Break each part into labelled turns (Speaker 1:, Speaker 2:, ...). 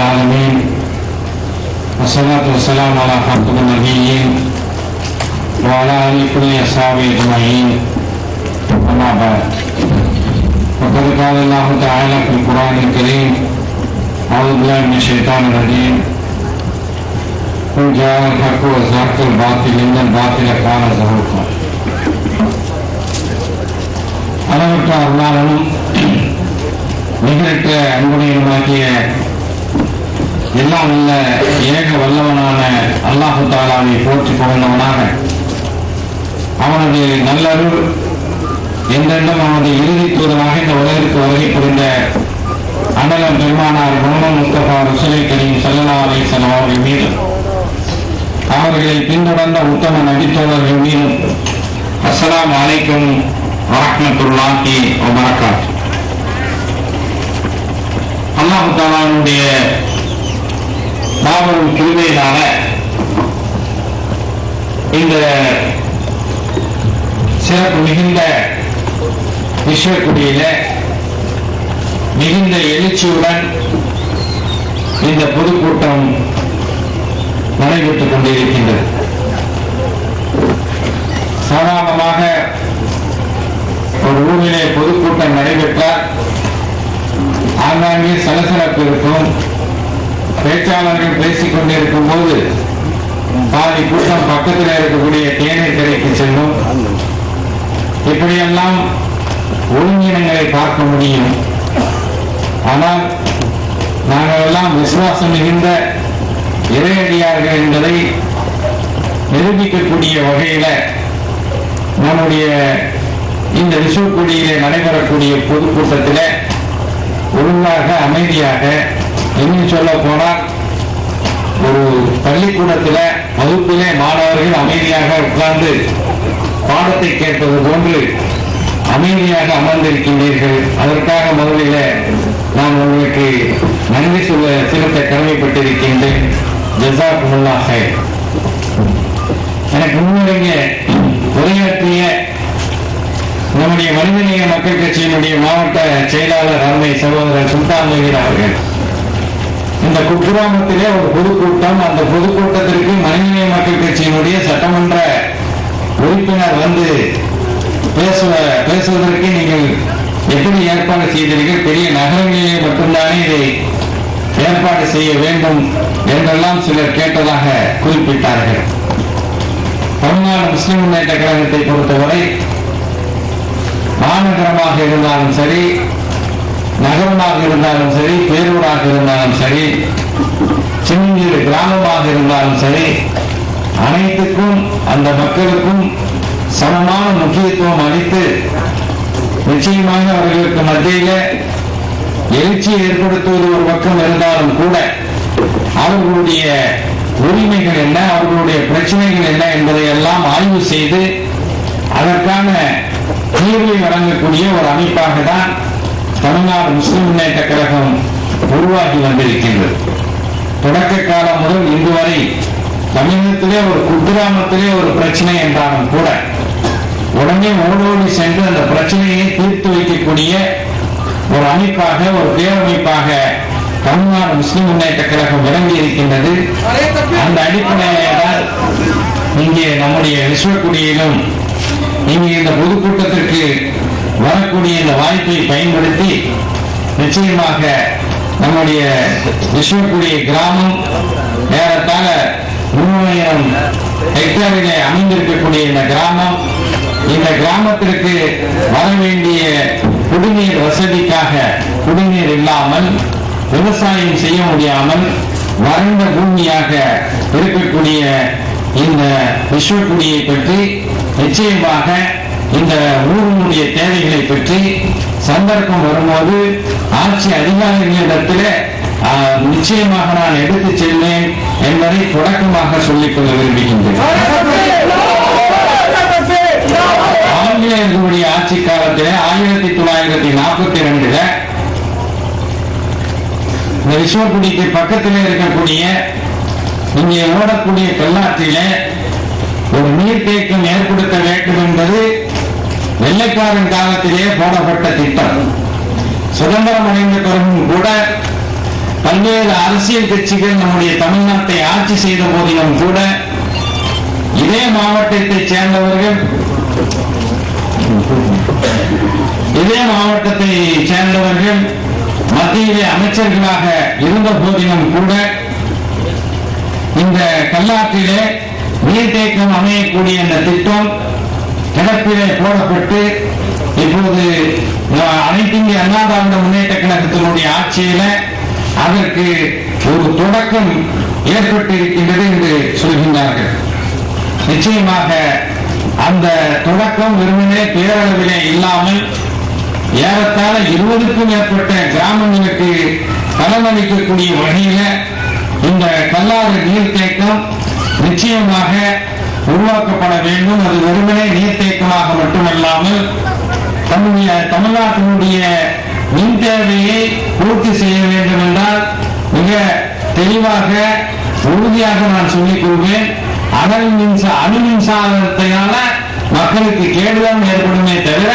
Speaker 1: العالمين والصلاة والسلام على خاتم النبيين وعلى آل كل أصحابه أجمعين أما بعد وقد قال الله تعالى في القرآن الكريم أعوذ بالله من الشيطان الرجيم قل جاء الحق وزهق الباطل إن الباطل كان زهوقا அளவற்ற அருளாளனும் நிகரற்ற அன்புடையனுமாக்கிய எல்லாம் உள்ள ஏக வல்லவனான அல்லாஹு தாலாவை போற்றி புகழ்ந்தவனாக. அவனது நல்லருள் என்றென்றும் அவனது இறுதி தூதமாக இந்த உலகிற்கு வருகை புரிந்த அண்ணலம் பெருமானார் முகமது முஸ்தபா ரசூலை கரீம் சல்லா அலிசன் அவர்கள் அவர்களை பின்தொடர்ந்த உத்தம நபித்தோழர்கள் மீதும் அஸ்லாம் அலைக்கும் வரஹ்மத்துல்லாஹி வபரகாத். அல்லாஹு தாலாவுடைய மாபெரும் கிருமையினால இந்த சிறப்பு மிகுந்த விஸ்வக்குடியில மிகுந்த எழுச்சியுடன் இந்த பொதுக்கூட்டம் நடைபெற்றுக் கொண்டிருக்கின்றது. சாதாரணமாக ஒரு ஊரிலே பொதுக்கூட்டம் நடைபெற்றால் ஆங்காங்கே சலசலப்பு இருக்கும். பேச்சாளர்கள் பேசிக் கொண்டிருக்கும் போது பாதி கூட்டம் பக்கத்தில் இருக்கக்கூடிய தேநீர் கடைக்கு செல்லும். இப்படியெல்லாம் ஒழுங்கினங்களை பார்க்க முடியும். ஆனால் நாங்கள் எல்லாம் விசுவாசம் மிகுந்த இறையடியார்கள் என்பதை நிரூபிக்கக்கூடிய வகையில நம்முடைய இந்த விசுவக்குடியிலே நடைபெறக்கூடிய பொதுக்கூட்டத்தில் ஒழுங்காக அமைதியாக இன்னும் சொல்ல போனால் ஒரு பள்ளிக்கூடத்தில் வகுப்பிலே மாணவர்கள் அமைதியாக உட்கார்ந்து பாடத்தை கேட்பது போன்று அமைதியாக அமர்ந்திருக்கின்றீர்கள். அதற்காக முதலில் நான் உங்களுக்கு நன்றி சொல்ல செலுத்த கடமைப்பட்டிருக்கின்றேன். ஜசாக்குமுல்லாக எனக்கு முன்னுடைய உரையாற்றிய நம்முடைய மனிதநேய மக்கள் கட்சியினுடைய மாவட்ட செயலாளர் அருமை சகோதரர் சுல்தான் அவர்கள். இந்த குக்கிராமத்திலே ஒரு பொதுக்கூட்டம் அந்த பொதுக்கூட்டத்திற்கு மனிதநேய மக்கள் கட்சியினுடைய சட்டமன்ற உறுப்பினர் வந்து பேசுவ பேசுவதற்கு நீங்கள் எப்படி ஏற்பாடு செய்தீர்கள்? பெரிய நகரங்களிலே மட்டும்தானே இதை ஏற்பாடு செய்ய வேண்டும் என்றெல்லாம் சிலர் கேட்டதாக குறிப்பிட்டார்கள். தமிழ்நாடு முஸ்லிம் முன்னேற்ற கழகத்தை பொறுத்தவரை மாநகரமாக இருந்தாலும் சரி நகரமாக இருந்தாலும் சரி பேரூராக இருந்தாலும் சரி சின்னஞ்சிறு கிராமமாக இருந்தாலும் சரி அனைத்துக்கும் அந்த மக்களுக்கும் சமமான முக்கியத்துவம் அளித்து நிச்சயமாக அவர்களுக்கு மத்தியில எழுச்சியை ஏற்படுத்துவது ஒரு பக்கம் இருந்தாலும் கூட அவர்களுடைய உரிமைகள் என்ன அவர்களுடைய பிரச்சனைகள் என்ன என்பதை எல்லாம் ஆய்வு செய்து அதற்கான தீர்வை வழங்கக்கூடிய ஒரு அமைப்பாக தான் தமிழ்நாடு முஸ்லிம் முன்னேற்ற கழகம் உருவாகி வந்திருக்கின்றது. தொடக்க காலம் முதல் இன்று வரை தமிழகத்திலே ஒரு குக்கிராமத்திலே ஒரு பிரச்சனை என்றாலும் கூட உடனே ஓடோடி சென்று அந்த பிரச்சனையை தீர்த்து வைக்கக்கூடிய ஒரு அமைப்பாக ஒரு பேரமைப்பாக தமிழ்நாடு முஸ்லிம் முன்னேற்ற கழகம் விளங்கி இருக்கின்றது. அந்த அடிப்படையிலே இங்கே நம்முடைய விஸ்வக்குடியிலும் இங்கே இந்த பொதுக்கூட்டத்திற்கு வரக்கூடிய இந்த வாய்ப்பை பயன்படுத்தி நிச்சயமாக நம்முடைய விஸ்வக்குடி கிராமம் ஏறத்தாழ மூவாயிரம் ஹெக்டேரிலே அமைந்திருக்கக்கூடிய இந்த கிராமம் இந்த கிராமத்திற்கு வர வேண்டிய குடிநீர் வசதிக்காக குடிநீர் இல்லாமல் விவசாயம் செய்ய முடியாமல் வறண்ட பூமியாக இருக்கக்கூடிய இந்த விஸ்வக்குடியை பற்றி நிச்சயமாக இந்த ஊரினுடைய தேவைகளை பற்றி சந்தர்ப்பம் வரும்போது ஆட்சி அதிகாரிகளிடத்தில் நிச்சயமாக நான் எடுத்து செல்வேன் என்பதை தொடக்கமாக சொல்லிக் கொள்ள விரும்புகின்றேன். ஆங்கிலேயர்களுடைய ஆட்சி காலத்தில் ஆயிரத்தி தொள்ளாயிரத்தி நாற்பத்தி ரெண்டுல இந்த விஸ்வகுடிக்கு பக்கத்தில் இருக்கக்கூடிய இங்கே ஓடக்கூடிய கல்லாற்றில ஒரு நீர்த்தேக்கம் ஏற்படுத்த வெள்ளைக்காரன் காலத்திலே போடப்பட்ட திட்டம். சுதந்திரம் அடைந்த பிறகும் கூட பல்வேறு அரசியல் கட்சிகள் நம்முடைய தமிழ்நாட்டை ஆட்சி செய்த போதிலும் கூட இதே மாவட்டத்தைச் சேர்ந்தவர்கள் இதே மாவட்டத்தை சேர்ந்தவர்கள் மத்தியிலே அமைச்சர்களாக இருந்த போதிலும் கூட இந்த கல்லாற்றிலே நீர்த்தேக்கம் அமையக்கூடிய இந்த திட்டம் கிடப்பிலே போடப்பட்டு இப்போது அனைத்து இந்திய அண்ணா திராவிட முன்னேற்ற கழகத்தினுடைய ஆட்சியில அதற்கு ஒரு தொடக்கம் ஏற்பட்டு இருக்கின்றது என்று சொல்கின்றார்கள். நிச்சயமாக அந்த தொடக்கம் வெறுமனே பேரளவிலே இல்லாமல் ஏறத்தாழ இருபதுக்கும் மேற்பட்ட கிராமங்களுக்கு பலனளிக்கக்கூடிய வகையில இந்த கல்லாறு நீர்த்தேக்கம் நிச்சயமாக உருவாக்கப்பட வேண்டும். அது வெறுமனே நீர்த்தேக்கமாக மட்டுமல்லாமல் தன்னுடைய தமிழ்நாட்டினுடைய மின் தேவையை பூர்த்தி செய்ய வேண்டும் என்றால் மிக தெளிவாக உறுதியாக நான் சொல்லிக் கொள்வேன். அனல் மின்சார அணு மின்சாரத்தினால மக்களுக்கு கேடுதான் ஏற்படுமே தவிர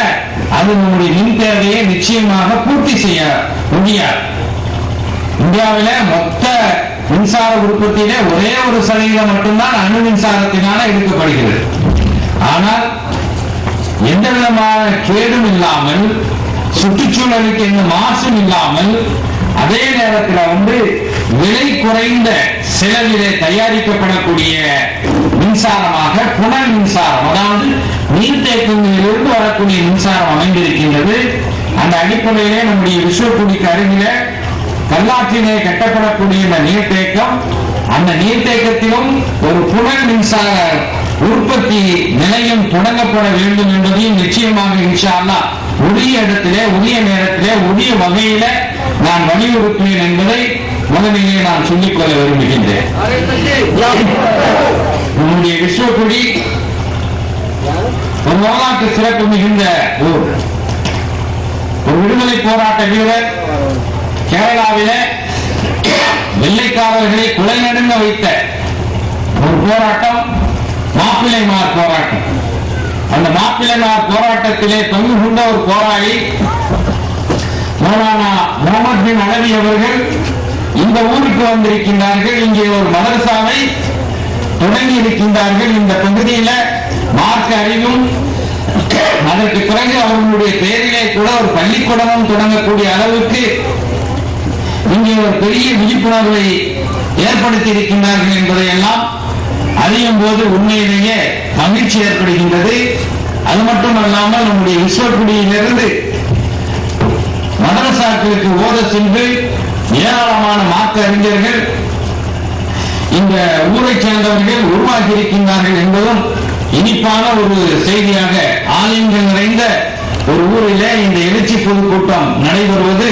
Speaker 1: அது நம்முடைய மின் தேவையை நிச்சயமாக பூர்த்தி செய்ய முடியாது. இந்தியாவில மொத்த மின்சார உற்பத்தியிலே ஒரே ஒரு சதவீதம் மட்டும்தான் அணு மின்சாரத்தினால எடுக்கப்படுகிறது. ஆனால் எந்த விதமான கேடும் இல்லாமல் சுற்றுச்சூழலுக்கு எந்த மாசும் இல்லாமல் அதே நேரத்தில் வந்து விலை குறைந்த செலவிலே தயாரிக்கப்படக்கூடிய மின்சாரமாக புனல் மின்சாரம் அதாவது நீர்த்தேக்கங்களிலிருந்து வரக்கூடிய மின்சாரம் அமைந்திருக்கின்றது. அந்த அடிப்படையிலே நம்முடைய விஸ்வக்குடிக்கு அருகில கல்லாற்றிலே கட்டப்படக்கூடிய இந்த நீர்த்தேக்கம் அந்த நீர்த்தேக்கத்திலும் ஒரு புனல் மின்சார உற்பத்தி நிலையம் தொடங்கப்பட வேண்டும் என்பதையும் நிச்சயமாக இன்ஷால்லா உரிய இடத்திலே உரிய நேரத்திலே உரிய வகையில நான் வலியுறுத்துவேன் என்பதை முதலிலே நான் சொல்லிக்கொள்ள விரும்புகின்றேன். நம்முடைய விஸ்வகுடி ஒரு வரலாற்று சிறப்பு மிகுந்த ஊர். ஒரு விடுதலை போராட்ட வீரர் கேரளாவில வெள்ளைக்காரர்களை குலை நடுங்க வைத்த ஒரு போராட்டம். மாப்பிள்ளைமார் போராட்டம். அந்த மாப்பிள்ளைமார் போராட்டத்திலே பங்கு கொண்ட ஒரு போராளி மௌலானா முகமது பின் அலவி அவர்கள் இந்த ஊருக்கு வந்திருக்கின்றார்கள். இங்கே ஒரு மதரசாவை தொடங்கி இருக்கின்றார்கள். இந்த பகுதியில மார்க்க அறிவும் அதற்கு பிறகு அவர்களுடைய பெயரிலே கூட ஒரு பள்ளிக்கூடமும் தொடங்கக்கூடிய அளவுக்கு இங்கே ஒரு பெரிய விழிப்புணர்வை ஏற்படுத்தி இருக்கின்றார்கள் என்பதை அழியும் அறியும் போது உண்மையிலேயே மகிழ்ச்சி ஏற்படுகின்றது. அது மட்டுமல்லாமல் நம்முடைய விஸ்வக்குடியிலிருந்து மதரசாக்களுக்கு ஓத சென்று ஏராளமான மாற்று அறிஞர்கள் இந்த ஊரை சேர்ந்தவர்கள் உருவாகி இருக்கின்றார்கள் என்பதும் இனிப்பான ஒரு செய்தியாக ஆலயங்கள் நிறைந்த ஒரு ஊரிலே இந்த எழுச்சி பொதுக்கூட்டம் நடைபெறுவது.